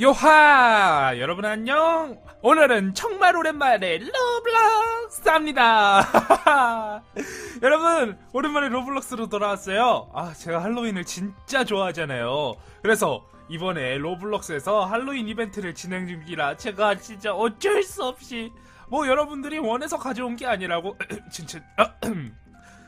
요하! 여러분 안녕! 오늘은 정말 오랜만에 로블록스 합니다! 여러분, 오랜만에 로블록스로 돌아왔어요. 아, 제가 할로윈을 진짜 좋아하잖아요. 그래서 이번에 로블록스에서 할로윈 이벤트를 진행 중이라 제가 진짜 어쩔 수 없이 뭐 여러분들이 원해서 가져온 게 아니라고 진짜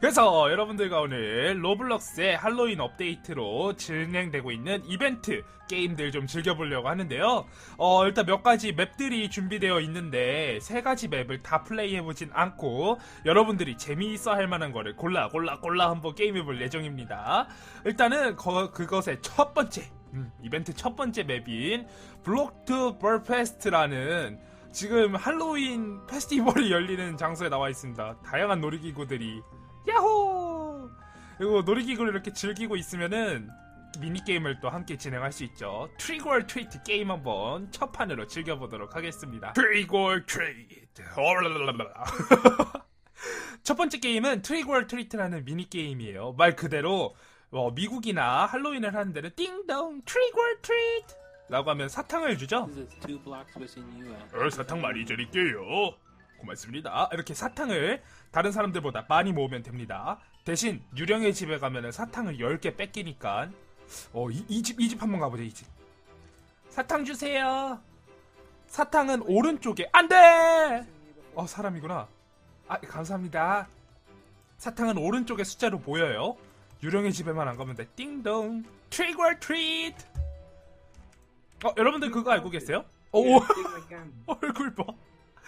그래서 여러분들과 오늘 로블록스의 할로윈 업데이트로 진행되고 있는 이벤트 게임들 좀 즐겨보려고 하는데요. 어, 일단 몇 가지 맵들이 준비되어 있는데 세 가지 맵을 다 플레이해보진 않고 여러분들이 재미있어 할 만한 거를 골라 골라 골라 한번 게임해볼 예정입니다. 일단은 거- 그것의 첫 번째 음, 이벤트 첫 번째 맵인 블록투 벌페스트라는 지금 할로윈 페스티벌이 열리는 장소에 나와 있습니다. 다양한 놀이기구들이 야호! 그리고 놀이기구를 이렇게 즐기고 있으면은 미니게임을 또 함께 진행할 수 있죠. 트리골 트리트 게임 한번 첫 판으로 즐겨보도록 하겠습니다. 트리골 트리트. 첫 번째 게임은 트리골 트리트라는 미니게임이에요. 말 그대로 어, 미국이나 할로윈을 하는 데는 띵동 트리골 트리트 라고 하면 사탕을 주죠. 어, 사탕 많이 드릴게요. 고맙습니다. 이렇게 사탕을 다른 사람들보다 많이 모으면 됩니다. 대신 유령의 집에 가면은 사탕을 10개 뺏기니까 어, 이집 이 집 한번 가보자, 이 집. 사탕 주세요. 사탕은 오른쪽에 안 돼. 어, 사람이구나. 아, 감사합니다. 사탕은 오른쪽에 숫자로 보여요. 유령의 집에만 안 가면 돼. 띵동. 트리걸 트리트. 어, 여러분들 그거 알고 계세요? 오. 얼굴 봐.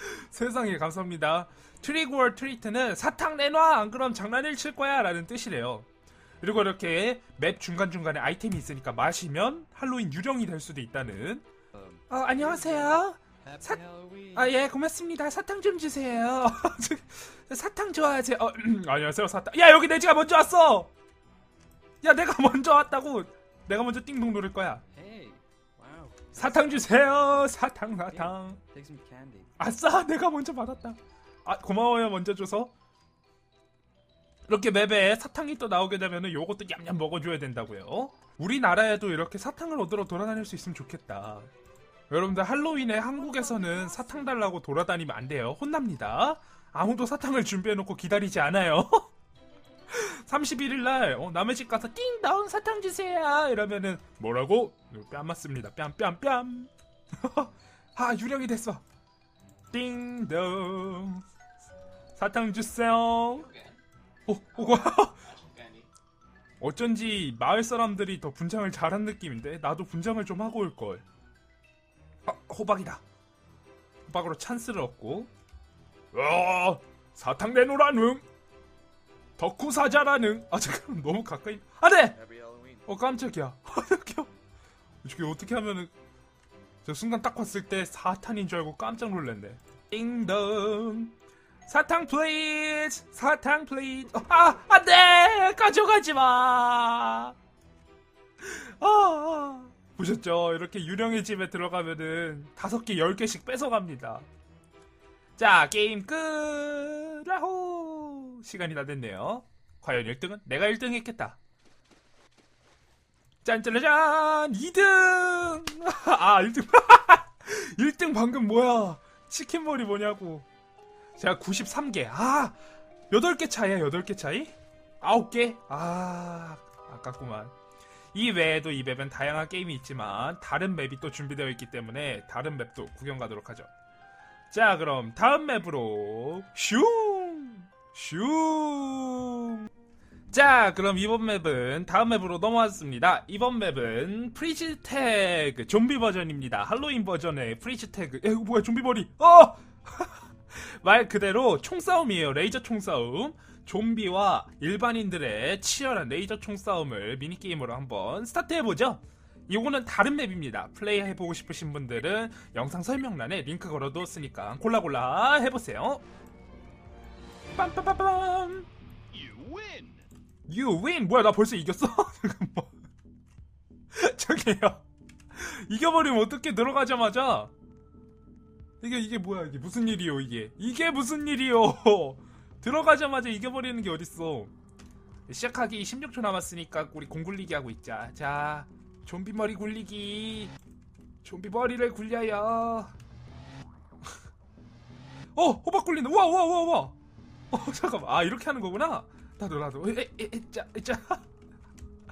세상에 감사합니다. 트리구얼 트리트는 사탕 내놔 안 그럼 장난을 칠 거야 라는 뜻이래요. 그리고 이렇게 맵 중간중간에 아이템이 있으니까 마시면 할로윈 유령이 될 수도 있다는 어, 안녕하세요. 사- 아, 예, 고맙습니다. 사탕 좀 주세요. 저- 사탕 좋아하세요. 어, 안녕하세요, 사탕. 야, 여기 내지가 먼저 왔어! 야, 내가 먼저 왔다고! 내가 먼저 띵동 누를 거야. 사탕 주세요! 사탕, 사탕. 아싸 내가 먼저 받았다. 아 고마워요 먼저 줘서. 이렇게 맵에 사탕이 또 나오게 되면은 요것도 냠냠 먹어줘야 된다고요. 우리나라에도 이렇게 사탕을 얻으러 돌아다닐 수 있으면 좋겠다. 여러분들 할로윈에 한국에서는 사탕 달라고 돌아다니면 안 돼요. 혼납니다. 아무도 사탕을 준비해놓고 기다리지 않아요 31일 날 어, 남의 집 가서 띵동 사탕 주세요 이러면은 뭐라고? 뺨 맞습니다 뺨뺨뺨 아 유령이 됐어 띵동 사탕 주세요. 오, 오고 어쩐지 마을 사람들이 더 분장을 잘한 느낌인데 나도 분장을 좀 하고 올 걸. 아, 호박이다. 호박으로 찬스를 얻고. 와, 사탕 내놓으라는. 덕후 사자라는. 아 잠깐 너무 가까이. 안돼. Happy Halloween. 어 깜짝이야. 저게 어떻게 하면은 저 순간 딱 봤을 때 사탄인 줄 알고 깜짝 놀랐네. 띵동. 사탕 플리즈. 사탕 플리즈. 어, 아 안돼. 가져가지 마. 아, 아. 보셨죠? 이렇게 유령의 집에 들어가면은 다섯 개, 열 개씩 뺏어갑니다. 자, 게임 끝! 라호! 시간이 다 됐네요. 과연 1등은? 내가 1등 했겠다. 짠짜라짠! 2등! 아, 1등. 1등 방금 뭐야? 치킨머리 뭐냐고. 제가 93개. 아! 8개 차이야, 8개 차이? 9개? 아, 아깝구만. 이 외에도 이 맵엔 다양한 게임이 있지만 다른 맵이 또 준비되어 있기 때문에 다른 맵도 구경 가도록 하죠. 자, 그럼 다음 맵으로 슝! 슝! 자, 그럼 이번 맵은 다음 맵으로 넘어왔습니다. 이번 맵은 프리즈 태그 좀비 버전입니다. 할로윈 버전의 프리즈 태그. 에, 이거 뭐야, 좀비 머리. 어! 말 그대로 총싸움이에요. 레이저 총싸움. 좀비와 일반인들의 치열한 레이저 총싸움을 미니게임으로 한번 스타트해보죠. 이거는 다른 맵입니다. 플레이 해보고 싶으신 분들은 영상 설명란에 링크 걸어두었으니까 골라골라 해보세요. 빰빰빰빰. You win. You win! 뭐야, 나 벌써 이겼어? 잠깐만. 저기요. 이겨버리면 어떻게 들어가자마자. 이게, 이게 뭐야, 이게 무슨 일이요, 이게. 이게 무슨 일이요! 들어가자마자 이겨버리는 게 어딨어. 시작하기 16초 남았으니까 우리 공 굴리기 하고 있자. 자, 좀비 머리 굴리기. 좀비 머리를 굴려요. 어, 호박 굴린다. 우와, 우와, 우와, 우와. 어, 잠깐만. 아, 이렇게 하는 거구나. 나도, 나도. 에, 에, 에, 짜, 짜.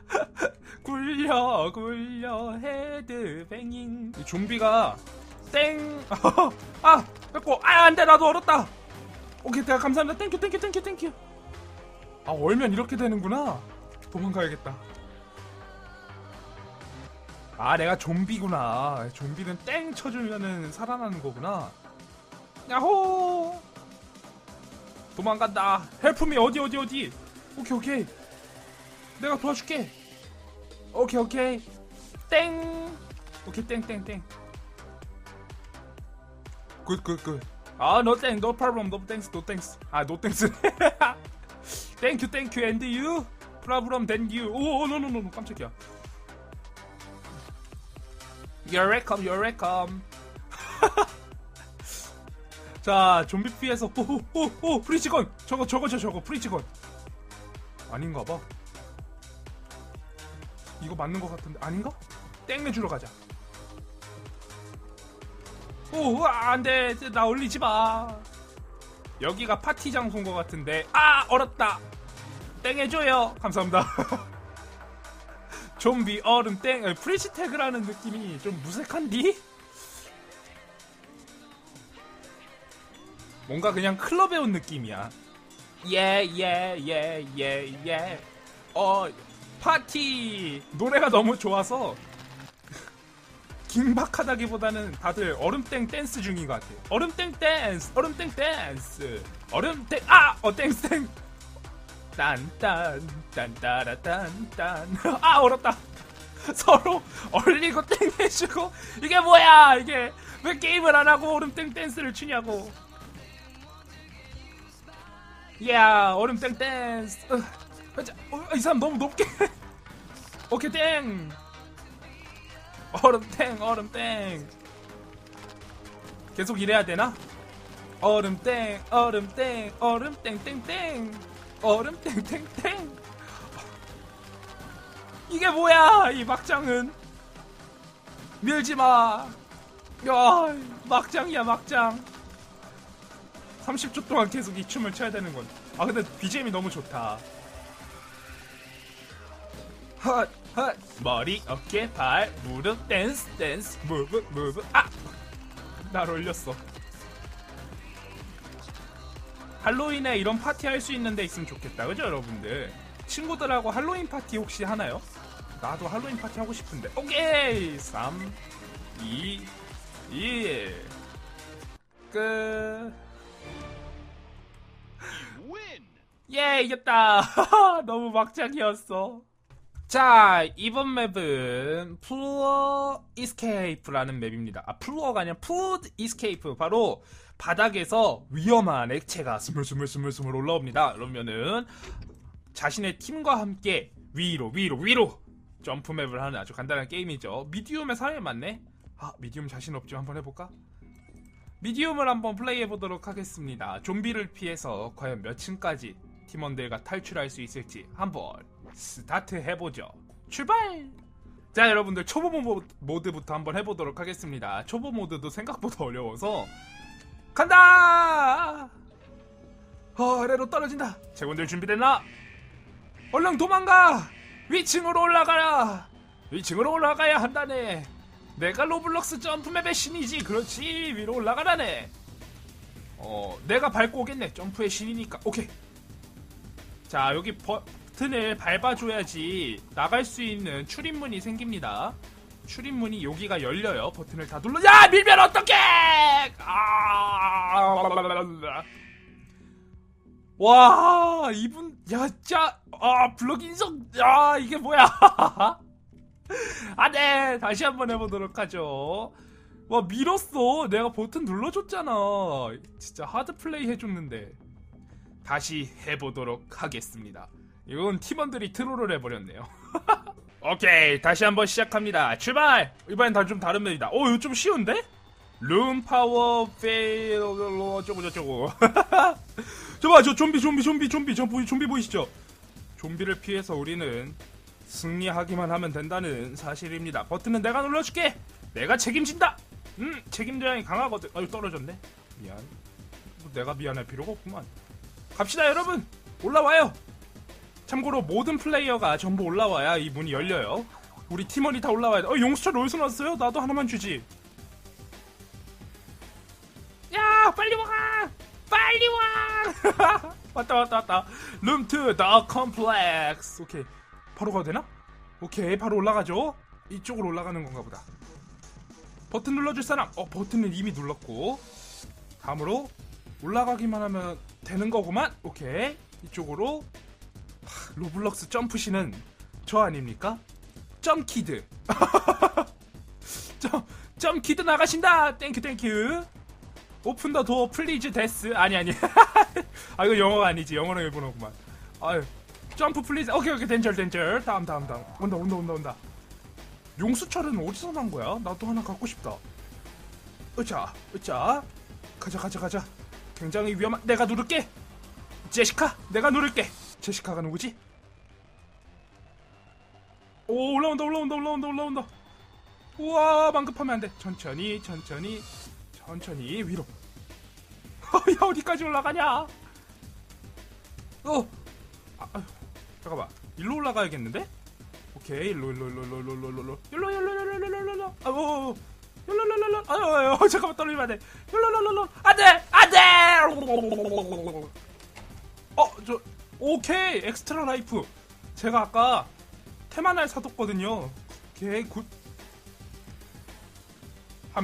굴려, 굴려, 헤드뱅잉. 이 좀비가, 땡. 아, 뺏고. 아, 안 돼. 나도 얼었다. 오케이, 대가 감사합니다. 땡큐, 땡큐, 땡큐, 땡큐. 아, 얼면 이렇게 되는구나. 도망가야겠다. 아, 내가 좀비구나. 좀비는 땡 쳐주면은 살아나는 거구나. 야호! 도망간다. 헬프미 어디 어디 어디? 오케이 오케이. 내가 도와줄게. 오케이 오케이. 땡. 오케이 땡땡 땡. 굿굿 굿. 아, no 땡, no problem, no thanks, no thanks. 아, no thanks. thank you, thank you, and you. problem, then you. 오, no, no, no, no, 깜짝이야. You're welcome, you're welcome. 자, 좀비 피해서 오, 프리치건. 저거, 저거, 저, 저거, 프리치건. 아닌가 봐. 이거 맞는 것 같은데 아닌가? 땡내 주러 가자. 오, 아, 안 돼. 나 올리지 마. 여기가 파티 장소인 것 같은데. 아, 얼었다. 땡 해줘요. 감사합니다. 좀비 얼음 땡 아니, 프리시 태그라는 느낌이 좀 무색한디? 뭔가 그냥 클럽에 온 느낌이야. 예, 예, 예, 예, 예. 어, 파티! 노래가 너무 좋아서 긴박하다기보다는 다들 얼음땡 댄스 중인 것 같아요. 얼음땡 댄스, 얼음땡 댄스, 얼음땡, 아! 어, 땡땡! 딴딴, 딴따라딴, 딴. 아, 얼었다! 서로 얼리고 땡 해주고, 이게 뭐야! 이게, 왜 게임을 안 하고 얼음땡 댄스를 추냐고. 야, 얼음 땡 댄스. 으, 자, 어, 이 사람 너무 높게. 오케이, 땡! 얼음 땡 얼음 땡 계속 이래야 되나? 얼음 땡 얼음 땡 얼음 땡땡땡 얼음 땡땡땡 이게 뭐야 이 막장은 밀지마 야 막장이야 막장 30초 동안 계속 이 춤을 춰야 되는 건. 아 근데 BGM이 너무 좋다. 헛, 헛. 머리, 어깨, 발, 무릎, 댄스, 댄스, 무브, 무브. 아! 날 올렸어. 할로윈에 이런 파티 할 수 있는 데 있으면 좋겠다. 그죠, 여러분들? 친구들하고 할로윈 파티 혹시 하나요? 나도 할로윈 파티 하고 싶은데. 오케이! 3, 2, 1. 끝. 예, 이겼다. 너무 막장이었어. 자, 이번 맵은 플루어 이스케이프라는 맵입니다. 아, 플루어가 아니라 푸드 이스케이프. 바로 바닥에서 위험한 액체가 스물스물스물스물 올라옵니다. 그러면은 자신의 팀과 함께 위로, 위로, 위로 점프 맵을 하는 아주 간단한 게임이죠. 미디움에 사람이 많네? 아, 미디움 자신 없지만 한번 해볼까? 미디움을 한번 플레이해 보도록 하겠습니다. 좀비를 피해서 과연 몇 층까지 팀원들과 탈출할 수 있을지 한번 스타트 해보죠. 출발! 자, 여러분들 초보 모- 모드부터 한번 해보도록 하겠습니다. 초보 모드도 생각보다 어려워서 간다! 어, 아래로 떨어진다. 제군들 준비됐나? 얼른 도망가! 위층으로 올라가라! 위층으로 올라가야 한다네. 내가 로블록스 점프맵의 신이지. 그렇지. 위로 올라가라네. 어, 내가 밟고 오겠네. 점프의 신이니까. 오케이. 자, 여기 버튼을 밟아줘야지 나갈 수 있는 출입문이 생깁니다. 출입문이 여기가 열려요. 버튼을 다 눌러. 야, 밀면 어떡해! 아! 와, 이분, 야, 짜, 아, 블럭 인성, 야, 이게 뭐야? 아, 네, 다시 한번 해보도록 하죠. 와, 밀었어. 내가 버튼 눌러줬잖아. 진짜 하드 플레이 해줬는데. 다시 해보도록 하겠습니다. 이건 팀원들이 트롤을 해버렸네요. 오케이, 다시 한번 시작합니다. 출발! 이번엔 다좀 다른 맵이다. 어, 이거 좀 쉬운데? 룸 파워 페일 어쩌고 저쩌고. 저봐, 저 좀비, 좀비, 좀비, 좀비, 저 보이, 좀비 보이시죠? 좀비를 피해서 우리는 승리하기만 하면 된다는 사실입니다. 버튼은 내가 눌러줄게. 내가 책임진다. 음, 책임자이 강하거든. 아유 떨어졌네. 미안. 뭐 내가 미안할 필요가 없구만. 갑시다 여러분. 올라와요. 참고로 모든 플레이어가 전부 올라와야 이 문이 열려요. 우리 팀원이 다 올라와야 돼. 어, 용수철 어디서 났어요? 나도 하나만 주지. 야, 빨리 와! 빨리 와! 왔다, 왔다, 왔다. 룸2, 더 컴플렉스. 오케이. 바로 가도 되나? 오케이, 바로 올라가죠. 이쪽으로 올라가는 건가 보다. 버튼 눌러줄 사람. 어, 버튼은 이미 눌렀고. 다음으로 올라가기만 하면 되는 거구만. 오케이. 이쪽으로 하, 로블록스 점프시는 저 아닙니까? 점키드. 점, 점키드 나가신다. 땡큐 땡큐. 오픈 더 도어 플리즈 데스. 아니 아니. 아 이거 영어가 아니지. 영어는 일본어구만. 아유. 점프 플리즈. 오케이 오케이 덴절 덴절. 다음 다음 다음. 온다 온다 온다 온다. 용수철은 어디서 난 거야? 나도 하나 갖고 싶다. 으자, 으자. 가자, 가자, 가자. 굉장히 위험한. 내가 누를게. 제시카, 내가 누를게. 제시카가 누구지? 오, 올라온다, 올라온다, 올라온다, 올라온다. 우와, 망급하면 안 돼. 천천히, 천천히, 천천히 위로. 야, 어디까지 올라가냐? 어, 아, 잠깐만. 일로 올라가야겠는데? 오케이 일로 일로 일로 일로 일로 일로 일로 일로 일로 일로 일로 일로 일로 일로 일로 아유 아유 잠깐만 떨리면 안돼. 일로 안돼 안돼! 어저 오케이. 엑스트라 라이프. 제가 아까 테마날 사뒀거든요. 오케이 굿한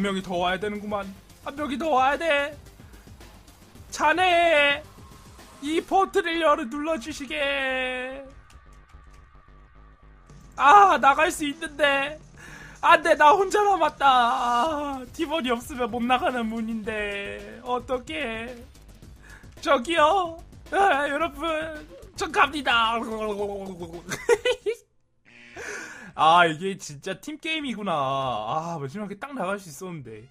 명이 더 와야 되는구만. 한 명이 더 와야 돼. 자네! 이 포트를 열어 눌러주시게. 아 나갈 수 있는데 안돼 나 혼자 남았다. 아, 팀원이 없으면 못 나가는 문인데. 어떡해. 저기요. 아, 여러분 저 갑니다. 아 이게 진짜 팀게임이구나. 아 마지막에 딱 나갈 수 있었는데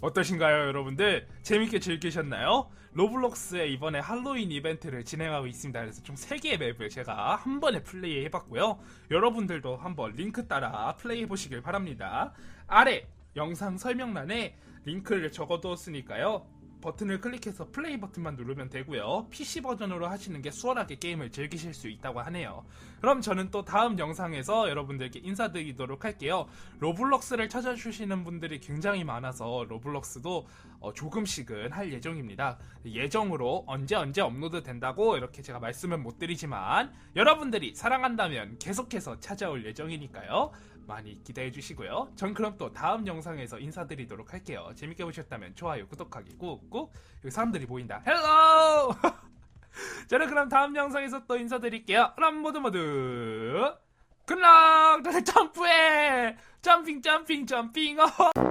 어떠신가요, 여러분들? 재밌게 즐기셨나요? 로블록스의 이번에 할로윈 이벤트를 진행하고 있습니다. 그래서 총 3개의 맵을 제가 한 번에 플레이 해봤고요. 여러분들도 한번 링크 따라 플레이 해보시길 바랍니다. 아래 영상 설명란에 링크를 적어두었으니까요. 버튼을 클릭해서 플레이 버튼만 누르면 되고요. PC 버전으로 하시는 게 수월하게 게임을 즐기실 수 있다고 하네요. 그럼 저는 또 다음 영상에서 여러분들께 인사드리도록 할게요. 로블록스를 찾아주시는 분들이 굉장히 많아서 로블록스도 어, 조금씩은 할 예정입니다. 예정으로 언제 언제 업로드 된다고 이렇게 제가 말씀은 못 드리지만 여러분들이 사랑한다면 계속해서 찾아올 예정이니까요. 많이 기대해 주시고요. 전 그럼 또 다음 영상에서 인사드리도록 할게요. 재밌게 보셨다면 좋아요, 구독하기 꾹꾹. 여기 사람들이 보인다. 헬로! 저는 그럼 다음 영상에서 또 인사드릴게요. 그럼 모두 모두 굿락! 다들 점프해! 점핑 점핑 점핑! 어.